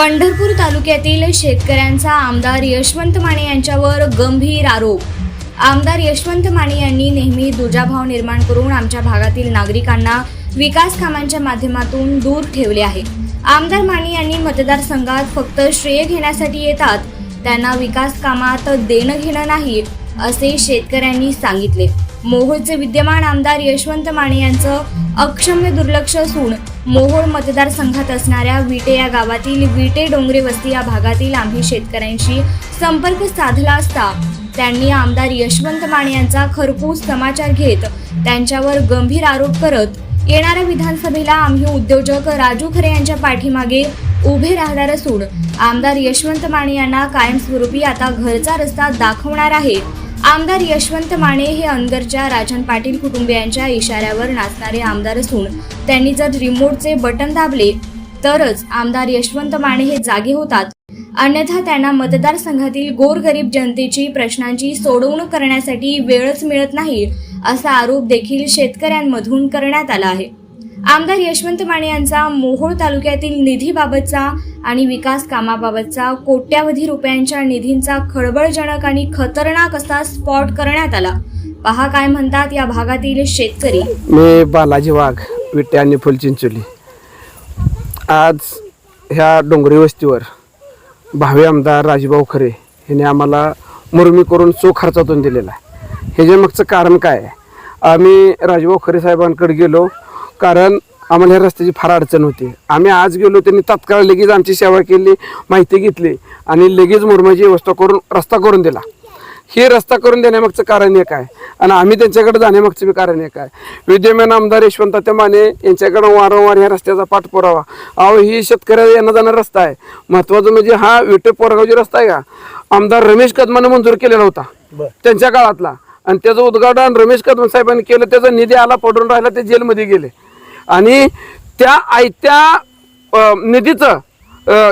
पंढरपूर तालुक्यातील शेतकऱ्यांचा आमदार यशवंत माने यांच्यावर गंभीर आरोप. आमदार यशवंत माने यांनी नेहमी दुजाभाव निर्माण करून आमच्या भागातील नागरिकांना विकास कामांच्या माध्यमातून दूर ठेवले आहे. आमदार माने यांनी मतदारसंघात फक्त श्रेय घेण्यासाठी येतात. त्यांना विकास कामात देणं घेणं नाही असे शेतकऱ्यांनी सांगितले. मोहोळचे विद्यमान आमदार यशवंत माने यांचं अक्षम्य दुर्लक्ष असून मोहोळ मतदारसंघात असणाऱ्या विटे या गावातील विटे डोंगरे वस्ती या भागातील आम्ही शेतकऱ्यांशी संपर्क साधला असता त्यांनी आमदार यशवंत माने यांचा खरपूस समाचार घेत त्यांच्यावर गंभीर आरोप करत येणाऱ्या विधानसभेला आम्ही उद्योजक राजू खरे यांच्या पाठीमागे उभे राहणार असून आमदार यशवंत माने यांना कायमस्वरूपी आता घरचा रस्ता दाखवणार आहे आमदार यशवंत माने हे अंदरच्या राजन पाटील कुटुंबियांच्या इशाऱ्यावर नाचणारे आमदार असून त्यांनी जर रिमोटचे बटन दाबले तरच आमदार यशवंत माने हे जागे होतात. अन्यथा त्यांना मतदारसंघातील गोरगरीब जनतेची प्रश्नांची सोडवणूक करण्यासाठी वेळच मिळत नाही असा आरोप देखील शेतकऱ्यांमधून करण्यात आला आहे. आमदार यशवंत माने यांचा मोहोळ तालुक्यातील निधीबाबतचा आणि विकास कामाबाबतचा कोट्यावधी रुपयांच्या निधींचा खळबळजनक आणि खतरनाक असा स्पॉट करण्यात आला. पहा काय म्हणतात या भागातील शेतकरी. मी बालाजी वाघ विटे आणि फुलचिंचोली आज ह्या डोंगरी वस्तीवर भावी आमदार राजूभाऊ खरे यांनी आम्हाला मुरमी करून चो खर्चातून दिलेला आहे. हे जे मागचं कारण काय आहे? आम्ही राजूभाऊ खरे साहेबांकडे गेलो कारण आम्हाला ह्या रस्त्याची फार अडचण होती. आम्ही आज गेलो त्यांनी तात्काळ लगेच आमची सेवा केली माहिती घेतली आणि लगेच मुरमाची व्यवस्था करून रस्ता करून दिला. हे रस्ता करून देण्यामागचं कारण एक आहे आणि आम्ही त्यांच्याकडे जाण्यामागचं बी कारण एक आहे. विद्यमान आमदार यशवंत माने यांच्याकडे वारंवार ह्या रस्त्याचा पाठपुरावा. अहो ही शेतकऱ्याला येणं जाणार रस्ता आहे. महत्वाचं म्हणजे हा विटे पोरगावची रस्ता आहे का आमदार रमेश कदमानं मंजूर केलेला होता त्यांच्या काळातला. आणि त्याचं उद्घाटन रमेश कदम साहेबांनी केलं त्याचा निधी आला पडून राहिला ते जेलमध्ये गेले. आणि त्या आयत्या निधीचं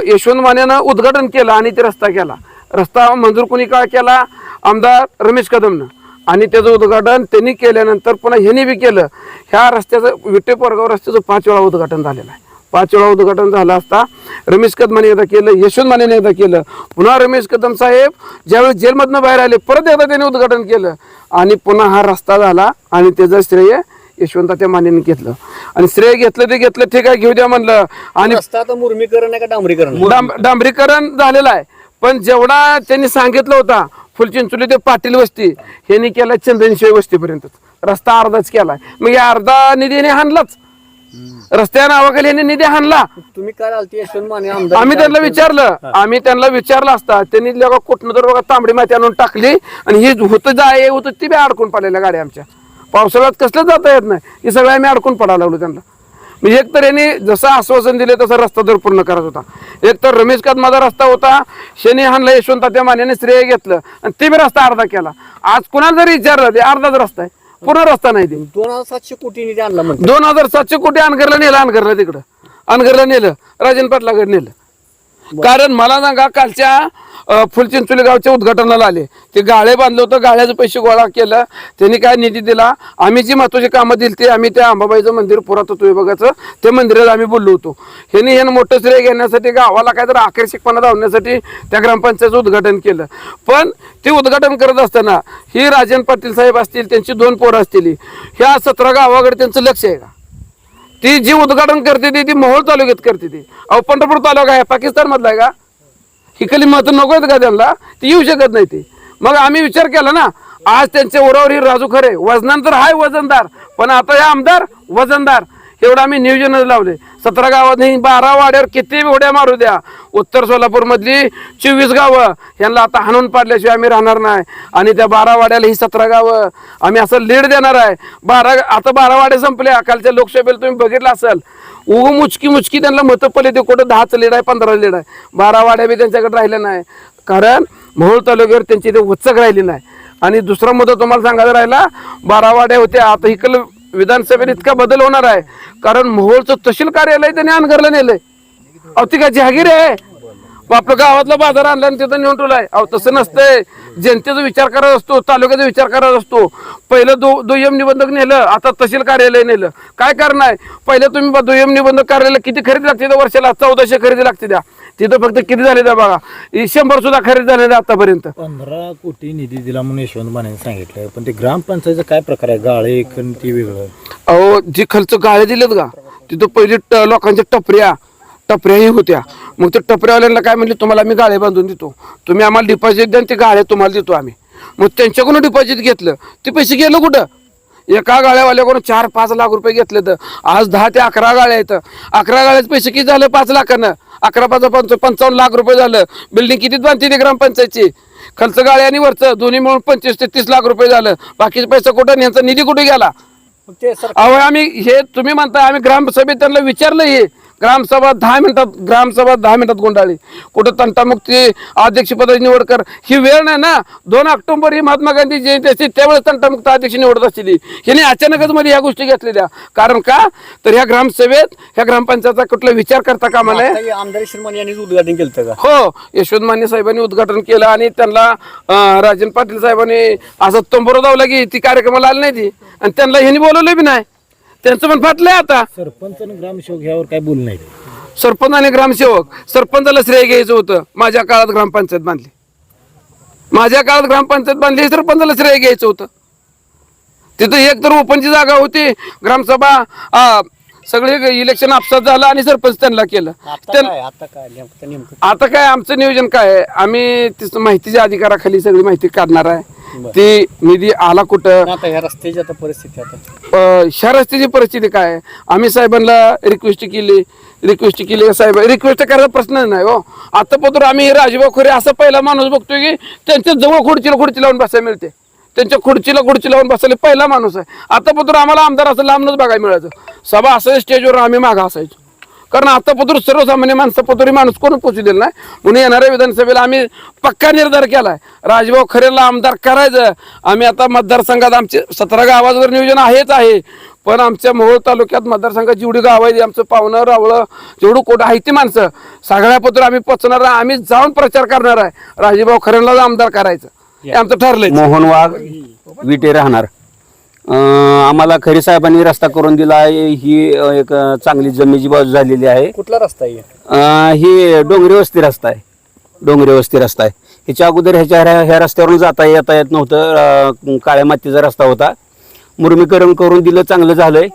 यशवंत मानेनं उद्घाटन केलं आणि ते रस्ता केला. रस्ता मंजूर कोणी का केला? आमदार रमेश कदमनं. आणि त्याचं उद्घाटन त्यांनी केल्यानंतर पुन्हा ह्यांनी बी केलं. ह्या रस्त्याचं विटे पोरगाव रस्त्याचं पाच वेळा उद्घाटन झालेलं आहे. पाच वेळा उद्घाटन झालं असता रमेश कदमाने एकदा केलं यशवंत मानेने एकदा केलं. पुन्हा रमेश कदम साहेब ज्यावेळी जेलमधनं बाहेर आले परत एकदा त्यांनी उद्घाटन केलं. आणि पुन्हा हा रस्ता झाला आणि त्याचं श्रेय यशवंत त्या मानेने घेतलं. आणि श्रेय घेतलं ते घेतलं ठीक आहे घेऊ द्या म्हणलं. आणि रस्ता आता मुरमीकरण आहे का डांबरीकरण? डांब- डांबरीकरण झालेलं आहे. पण जेवढा त्यांनी सांगितलं होता फुलचिंचोली ते पाटील वस्ती यांनी केला चंदनशिवाय वस्तीपर्यंत. रस्ता अर्धाच केलाय. मग या अर्धा निधीने हाणलाच. रस्त्या नावाखाली यांनी निधी हाणला. तुम्ही काय आलती यशवंत माने आमदार. आम्ही त्यांना विचारलं. आम्ही त्यांना विचारलं असता. त्यांनी बघा कुठनं तर बघा तांबडी माती आणून टाकली. आणि ही होतं जाय होतं ती बी अडकून पडलेल्या गाड्या आमच्या. पावसाळ्यात कसलं जाता येत नाही. हे सगळं आम्ही अडकून पडायला लागलो त्यांना. म्हणजे एक तर यांनी जसं आश्वासन दिले तसा रस्ता दर पूर्ण करत होता. एक तर रमेश कदमाचा रस्ता होता शनी हानला यशवंत त्या मान्याने श्रेय घेतलं आणि ते बी रस्ता अर्धा केला. आज कुणाला जरी विचारलं ते अर्धाच रस्ता आहे. पूर्ण रस्ता नाही ते दोन हजार सातशे कोटी निधी आणला दोन हजार सातशे कोटी अनगरला नेलं अनगरला तिकडं. अनगरला नेलं राजन पाटलाकडे नेलं. कारण मला सांगा कालच्या अं, फुलचिंचोली गावच्या उद्घाटनाला आले. ते गाळे बांधलं होतं गाळ्याचे पैसे गोळा केलं. त्यांनी काय निधी दिला? आम्ही जी महत्वाची कामं दिली ते आम्ही त्या अंबाबाईचं मंदिर पुरातत्व विभागाचं ते मंदिराला आम्ही बोललो होतो. ह्यांनी ह्यानं मोठं श्रेय घेण्यासाठी गावाला काहीतरी आकर्षकपणा धावण्यासाठी त्या ग्रामपंचायतचं उद्घाटन केलं. पण ते उद्घाटन करत असताना ही राजन पाटील साहेब असतील त्यांची दोन पोरं असतील. ह्या सतरा गावाकडे त्यांचं लक्ष आहे का? ती जी उद्घाटन करते ती ती मोहोळ तालुक्यात करते ती. अहो पंढरपूर तालुका आहे पाकिस्तान मधला आहे का? हिकली मत नको आहेत का त्यांना? ती येऊ शकत नाही ती. मग आम्ही विचार केला ना आज त्यांच्या उरावर ही राजू खरे वजनांतर हाय वजनदार पण आता हे आमदार वजनदार. एवढं आम्ही नियोजन लावले सतरा गावात बारा वाड्यावर किती उड्या मारू द्या. उत्तर सोलापूरमधली चोवीस गावं यांना आता हाणून पाडल्याशिवाय आम्ही राहणार नाही. आणि त्या बारा वाड्याला ही सतरा गावं आम्ही असं लीड देणार आहे. बारा आता बारा वाड्या संपल्या कालच्या लोकसभेला तुम्ही बघितलं असाल. उगू मुचकी मुचकी त्यांना मतं पडले ते कुठं दहाच लीड आहे पंधरा लीड आहे. बारा वाड्या बी त्यांच्याकडे राहिल्या नाही. कारण मोहोळ तालुक्यावर त्यांची ते वचक राहिली नाही. आणि दुसरा मुद्दा तुम्हाला सांगायचा राहिला बारा वाड्या होत्या आता इकडं विधानसभेत इतका बदल होणार आहे. कारण मोहोळचं तहसील कार्यालय त्यांनी अनगरला नेलंय. अहो ती का जहागीर आहे? आपलं गावातला बाजार आणला आणि तिथं नेऊन ठेवलाय. अहो तसं नसतंय. जनतेचा विचार करत असतो तालुक्याचा विचार करत असतो. पहिलं दो दुय्यम निबंधक नेलं आता तहसील कार्यालय नेलं. काय कारण आहे? पहिलं तुम्ही दुय्यम निबंधक कार्यालय किती खरेदी लागते त्या वर्षाला? चौदाशे खरेदी लागते द्या तिथं फक्त किती झाले तर बघा? शंभर सुद्धा खरेदी झालेले आतापर्यंत. पंधरा कोटी निधी दिला म्हणून यशवंत माने सांगितलं पण ते ग्रामपंचायतचा काय प्रकार आहे? गाळे खण ते वेगळं. अहो जे खर्च गाळे दिलेत का? तिथं पहिली ट- लोकांच्या टपऱ्या टपऱ्याही होत्या. मग ते टपऱ्यावाल्यांना काय म्हणले तुम्हाला आम्ही गाळे बांधून देतो. तुम्ही आम्हाला डिपॉझिट द्या आणि ते गाळे तुम्हाला देतो आम्ही. मग त्यांच्याकडून डिपॉझिट घेतलं. ते पैसे गेलं कुठं? एका गाळ्यावाल्याकडून चार पाच लाख रुपये घेतले तर. आज दहा ते अकरा गाळ्या आहेत. अकरा गाळ्याचं पैसे किती झालं? पाच लाखानं. अकरा पाच पंच पंचावन्न लाख रुपये झालं. बिल्डिंग कितीत बांधते ती ग्रामपंचायतची? खालचं गाळे आणि वरचं. दोन्ही मिळून पंचवीस ते तीस लाख रुपये झालं. बाकीचे पैसे कुठं यांचा निधी कुठे गेला? अहो आम्ही हे तुम्ही म्हणताय आम्ही ग्रामसभेत त्यांना विचारलं हे. ग्रामसभा दहा मिनिटात ग्रामसभा दहा मिनिटात गुंडाळी कुठं तंटामुक्ती अध्यक्षपदाची निवड कर ही वेळ नाही ना. दोन ऑक्टोबर ही महात्मा गांधी जयंती असते त्यावेळेस तंटामुक्त अध्यक्ष निवडत असतील हिने अचानकच मध्ये ह्या गोष्टी घेतलेल्या. कारण का? तर ह्या ग्रामसभेत ह्या ग्रामपंचायतचा कुठला विचार करता कामा नये. आता हे आमदार माने यांनीच उद्घाटन केलं का? हो यशवंत माने साहेबांनी उद्घाटन केलं आणि त्यांना राजन पाटील साहेबांनी असं तंबोर दावला की ती कार्यक्रमाला आली नाही ती. आणि त्यांना ह्यांनी बोलवलं बी नाही. त्यांचं पण फाटलंय आता. सरपंच आणि ग्रामसेवक ह्यावर काय बोल नाही. सरपंच आणि ग्रामसेवक सरपंचाला श्रेय घ्यायचं होतं. माझ्या काळात ग्रामपंचायत बांधली. माझ्या काळात ग्रामपंचायत बांधली सरपंचाला श्रेय घ्यायचं होतं. तिथं एक तर ओपनची जागा होती. ग्रामसभा आ, सगळे इलेक्शन आपसात झालं आणि सरपंच त्यांना केलं. आता त्यां- काय आता काय? नेमकं नेमकं आता काय? आमचं नियोजन काय आहे? आम्ही तिथं माहितीच्या अधिकाराखाली सगळी माहिती काढणार आहे. ती निधी आला कुठं? आता ह्या रस्त्याची आता परिस्थिती आता. अ, ह्या रस्त्याची परिस्थिती काय? आहे आम्ही साहेबांना रिक्वेस्ट केली. रिक्वेस्ट केली साहेब? रिक्वेस्ट करायचा प्रश्न नाही हो. आता पत्र आम्ही राजभाऊ खरे असा पहिला माणूस बघतोय की त्यांच्या जवळ खुर्चीला खुर्ची लावून बसायला मिळते. त्यांच्या खुर्चीला खुर्ची लावून बसायला पहिला माणूस आहे. आता पत्र आम्हाला आमदार असं लांबनच बघायला मिळायचं. सभा असं स्टेजवर आम्ही मागं असायचो. कारण आता पत्र सर्वसामान्य माणसं माणूस कोण पोचू दिलं नाही? म्हणून येणाऱ्या विधानसभेला आम्ही पक्का निर्धार केला आहे राजभाऊ खरेला आमदार करायचं. आम्ही आता मतदारसंघात आमचे सतरा गावाचं नियोजन आहेच आहे. पण आमच्या मोहोळ तालुक्यात मतदारसंघात जेवढी गाव आहे आमचं पाहुणं रावळं जेवढं कोट आहे ती माणसं सगळ्या पत्र आम्ही पोचणार आहे आम्ही जाऊन प्रचार करणार आहे. राजेभाऊ खरेला आमदार करायचं. हे आमचं ठरलंय. मोहन वाघ विटे राहणार. आम्हाला खरी साहेबांनी रस्ता करून दिला आहे. ही एक चांगली जमिनीची बाजू झालेली आहे. कुठला रस्ता आहे? अं, ही डोंगरी वस्ती रस्ता आहे. डोंगरी वस्ती रस्ता आहे. ह्याच्या अगोदर ह्याच्या ह्या ह्या रस्त्यावरून जाता येता येत नव्हतं. अं, काळ्या मातीचा रस्ता होता. मुरमीकरण करून दिलं चांगलं झालंय.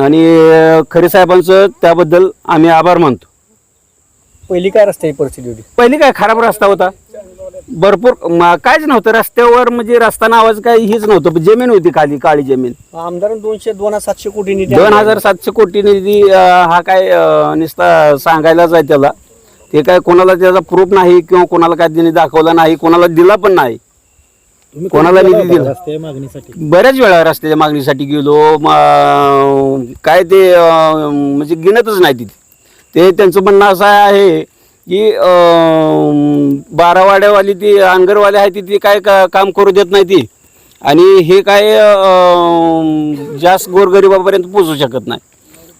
आणि अं, खरे साहेबांचं त्याबद्दल आम्ही आभार मानतो. पहिली काय रस्त्याची परिस्थिती होती? पहिली काय खराब रस्ता होता? भरपूर म- काहीच नव्हतं. रस्त्यावर म्हणजे रस्ता नावाचं काही हेच नव्हतं. जमीन होती खाली काळी जमीन. आमदार दोनशे दोन हजार सातशे कोटी निधी दोन. हजार सातशे कोटी निधी अं, हा काय अं, नुसता सांगायलाच आहे त्याला. ते काय कोणाला त्याचा प्रूफ नाही किंवा कोणाला काय त्यांनी दाखवला नाही कोणाला दिला पण नाही. तुम्ही कोणाला निधी दिला? रस्ते मागणीसाठी? बऱ्याच वेळा रस्त्याच्या मागणीसाठी गेलो. म- काय ते अं, म्हणजे गिनतच नाही तिथे. ते त्यांचं म्हणणं असं आहे की बारावाड्यावाली ती अंगरवाली आहे ती ती काय का- काम करू देत नाही ती. आणि हे काय जास्त गोरगरिबापर्यंत पोचू शकत नाही.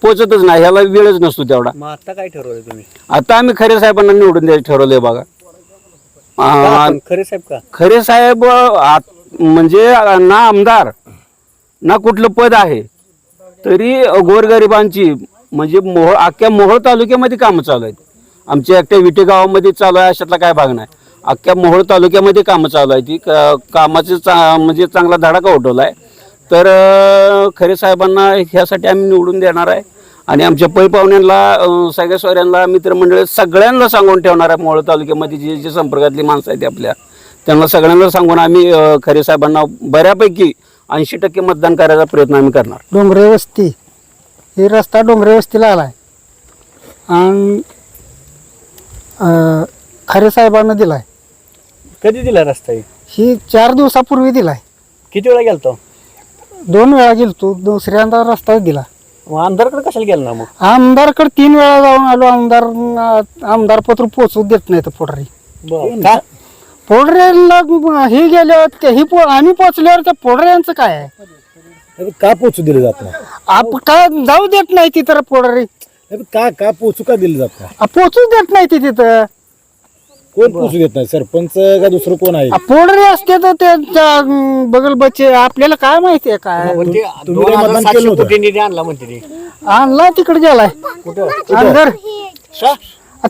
पोचतच नाही ह्याला वेळच नसतो तेवढा. मग आता काय ठरवलं तुम्ही? आता आम्ही खरे साहेबांना निवडून द्यायचं ठरवलंय बघा. आपण? खरे साहेब का? खरे साहेब आत- म्हणजे ना आमदार ना कुठलं पद आहे तरी गोरगरिबांची म्हणजे मोहोळ अख्ख्या मोहोळ तालुक्यामध्ये कामं चालू आहेत. आमच्या एकट्या विटे गावामध्ये चालू आहे अशातला काय भाग नाही. अख्ख्या मोहोळ तालुक्यामध्ये कामं चालू आहे. ती कामाचे चा म्हणजे चांगला धडाका उठवला आहे तर खरे साहेबांना ह्यासाठी आम्ही निवडून देणार आहे. आणि आमच्या पै पाहुण्यांना सगळ्या सोयऱ्यांना मित्रमंडळी सगळ्यांना सांगून ठेवणार आहे मोहोळ तालुक्यामध्ये जे जे संपर्कातली माणसं आहेत आपल्या. त्यांना सगळ्यांना सांगून आम्ही खरे साहेबांना बऱ्यापैकी ऐंशी टक्के मतदान करायचा प्रयत्न आम्ही करणार. डोंगरे वस्ती. ही रस्ता डोंगरे वस्तीला आहे आणि अं, खरे साहेबांना दिलाय. कधी दिला रस्ता हे? ही चार दिवसापूर्वी दिलाय. किती वेळा गेलतो? दोन वेळा गेलतो दुसऱ्यांदा रस्ता दिला. मग आमदारकडे कशाला गेला ना मग? आमदारकडे तीन वेळा जाऊन आलो आमदार आमदार पत्र पोचवू देत नाही तर पोटरी. बरं. का? हे गेल्यावर ते ही पो- आम्ही पोचल्यावर त्या पोडऱ्यांचं काय आहे? का पोचू दिलं जात नाही? आप काय जाऊ देत नाही तिथं का का पोचू का दिलं जात नाही? पोचू देत नाही ती तिथं. कोण पोचू देत नाही? सरपंच का दुसरं कोण आहे? पोडरे असते तर ते बगल बच्चे आपल्याला काय माहितीये काय? पण ते तुम्ही दोन काय हजार मतदान सातशे केलं होतं? कोटी निधी आणला म्हणते ते. आणला तिकडे गेलाय. अंदर. का?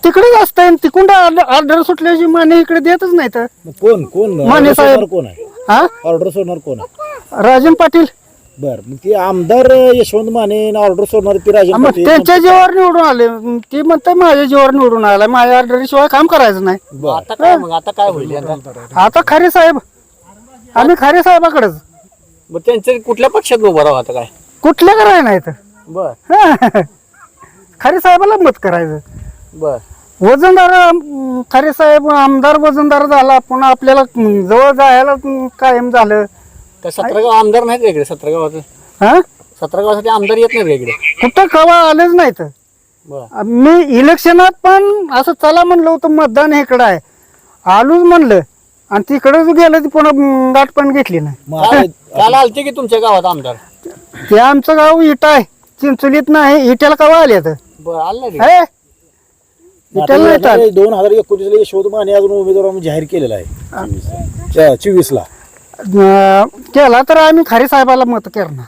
तिकडेच असतंय तिकडून ऑर्डर सुटल्याची माने इकडे देतच नाही तर मग कोण कोण? माने साहेब. सोडणार कोण आहे? हा? ऑर्डर सोडणार कोण आहे? राजन पाटील. बर मग ती आमदार यशवंत माने ऑर्डर सोडणार ती राजन मग पाटील. त्यांच्या जीवावर निवडून आले. ती म्हणते माझ्या जीवावर निवडून आला. माझ्या ऑर्डर शिवाय काम करायचं नाही. बर. आता काय मग आता काय होईल आता आता खरे साहेब आम्ही खरे साहेबाकडेच. मग त्यांच्या कुठल्या पक्षात उभं राहू आता काय? कुठल्या कराय नाही तर. बर. खरे साहेबाला मत करायचं. बर. वजनदार अं, खरे साहेब आमदार वजनदार झाला. पुन्हा आपल्याला अं, जवळ जायला अं, कायम झालं. सतरा गाव आमदार नाहीत वेगळे सतरा गावात हा? सतरा गावासाठी आमदार येत नाही वेगळे कुठं कवा आलेच नाहीत. बर. मी इलेक्शनात पण असं चला म्हणलं होतं मतदान इकडं आहे. आलोच म्हणलं. आणि तिकडंच गेलं ती पुन्हा अं, गाठ पण घेतली नाही. आता- काल आलते की तुमच्या गावात आमदार? ते आमचं गाव इटा आहे. चिंचोलीत नाही इट्याला कवा आले तर? बर आलं रे हे? मग आता इट्याला नाही येणारे चालत. दोन हजार एकोणीस ला यशवंत माने अजून उमेदवार आम्ही जाहीर केलेला आहे. चोवीस ला अं, केला तर आम्ही खरे साहेबाला मत करणार.